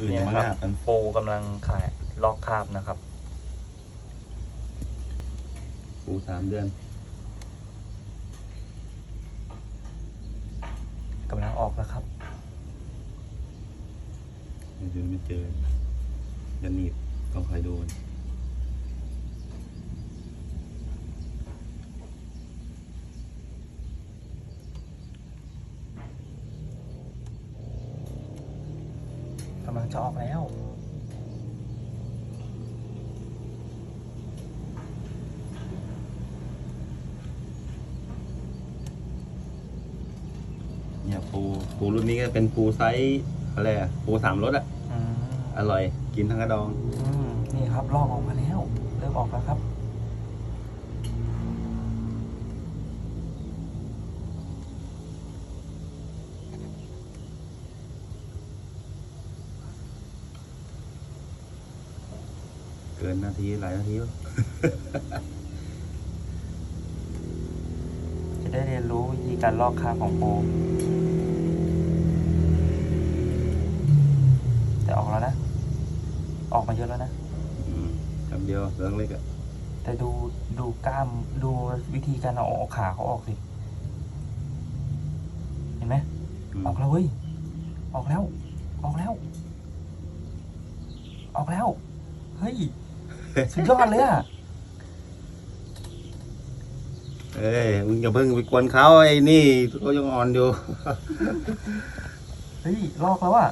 อื่นนี่ยังนะไม่ครับหักกันปูกำลังขายลอกคราบนะครับ ปูสามเดือนกำลังออกแล้วครับเดี๋ยวไม่เจอจะหนีบต้องคอยดู กำลังจะออกแล้ว เนี่ยปูปูรุ่นนี้ก็เป็นปูไซส์อะไรอะปูสามรสอะอืมอร่อย กินทั้งกระดอง อืมนี่ครับลอกออกมาแล้ว เริ่มออกแล้ว เกินนาทีหลายนาทีแล้วจะได้เรียนรู้วิธีการลอกคราบของปูแต่ออกแล้วนะ ออกมาเยอะแล้วนะอืมคำเดียวเรื่องเล็กอะแต่ดูดูกล้ามดูวิธีการเอาออกขาเขาออกสิเห็นไหมอืมออกแล้วเว้ยออกแล้ว ออกแล้ว ออกแล้ว เฮ้ย สุดยอดเลยอะเอ้ยมึงอย่าเพิ่งไปกวนเขาไอ้นี่เขายังอ่อนอยู่ เฮ้ยลอกแล้วอะ